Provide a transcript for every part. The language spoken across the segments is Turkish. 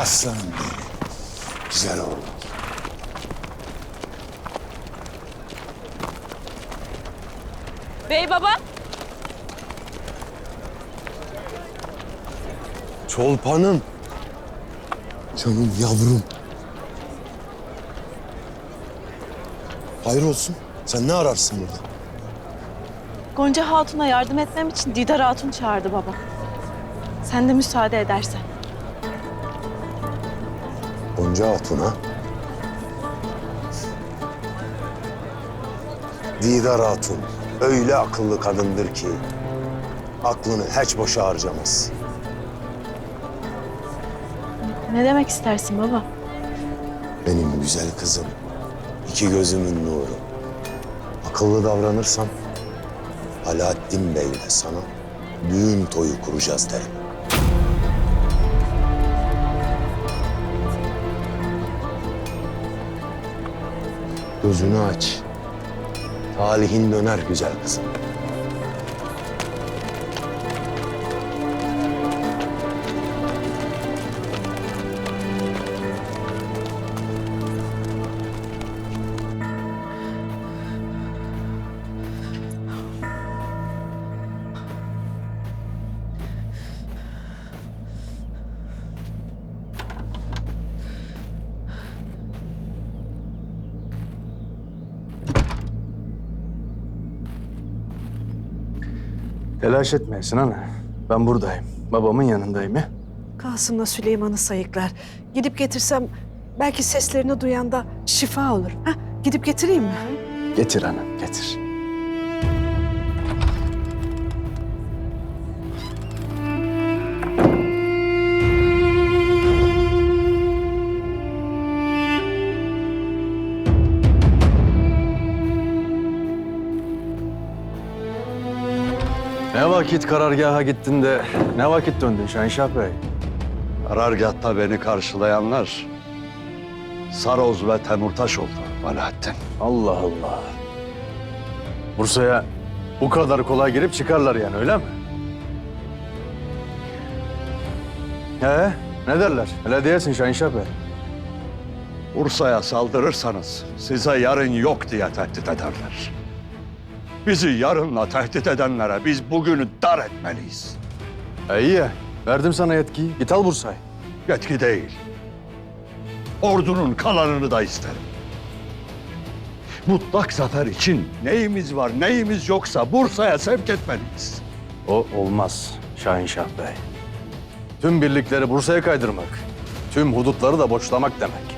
Aslanım benim. Güzel oğlum. Bey baba. Çolpanım. Canım yavrum. Hayır olsun. Sen ne ararsın burada? Gonca Hatun'a yardım etmem için Didar Hatun çağırdı baba. Sen de müsaade edersen. Gonca Hatun'a. Didar Hatun öyle akıllı kadındır ki aklını hiç boşa harcamaz. Ne demek istersin baba? Benim güzel kızım, iki gözümün nuru. Akıllı davranırsan Alaaddin Bey'le sana düğün toyu kuracağız derim. Gözünü aç. Talihin döner güzel kızım. Telaş etmeyesin ana. Ben buradayım. Babamın yanındayım ya. Kasım'la Süleyman'ı sayıklar. Gidip getirsem belki seslerini duyan da şifa olur. Ha, gidip getireyim mi? Getir anam, getir. Ne vakit karargaha gittin de ne vakit döndün Şahinşah Bey? Karargâhta beni karşılayanlar Saroz ve Temurtaş oldu Alaaddin. Allah Allah. Bursa'ya bu kadar kolay girip çıkarlar yani öyle mi? He, ne derler? Öyle diyesin Şahinşah Bey. Bursa'ya saldırırsanız size yarın yok diye tehdit ederler. Bizi yarınla tehdit edenlere biz bugünü dar etmeliyiz. E iyi ya, verdim sana yetkiyi. Git al Bursa'yı. Yetki değil. Ordunun kalanını da isterim. Mutlak zafer için neyimiz var neyimiz yoksa Bursa'ya sevk etmeliyiz. O olmaz Şahinşah Bey. Tüm birlikleri Bursa'ya kaydırmak, tüm hudutları da boşlamak demek.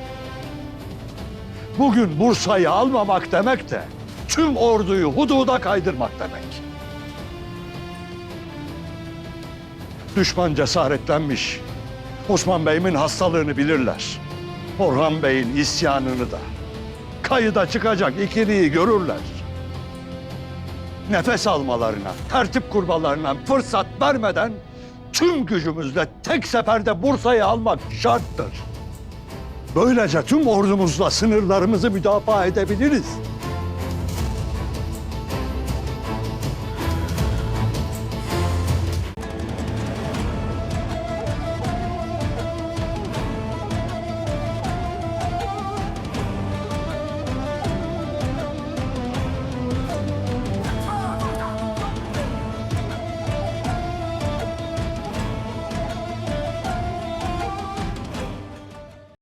Bugün Bursa'yı almamak demek de tüm orduyu hududa kaydırmak demek. Düşman cesaretlenmiş. Osman Bey'imin hastalığını bilirler. Orhan Bey'in isyanını da. Kayıda çıkacak ikiliyi görürler. Nefes almalarına, tertip kurmalarına fırsat vermeden tüm gücümüzle tek seferde Bursa'yı almak şarttır. Böylece tüm ordumuzla sınırlarımızı müdafaa edebiliriz.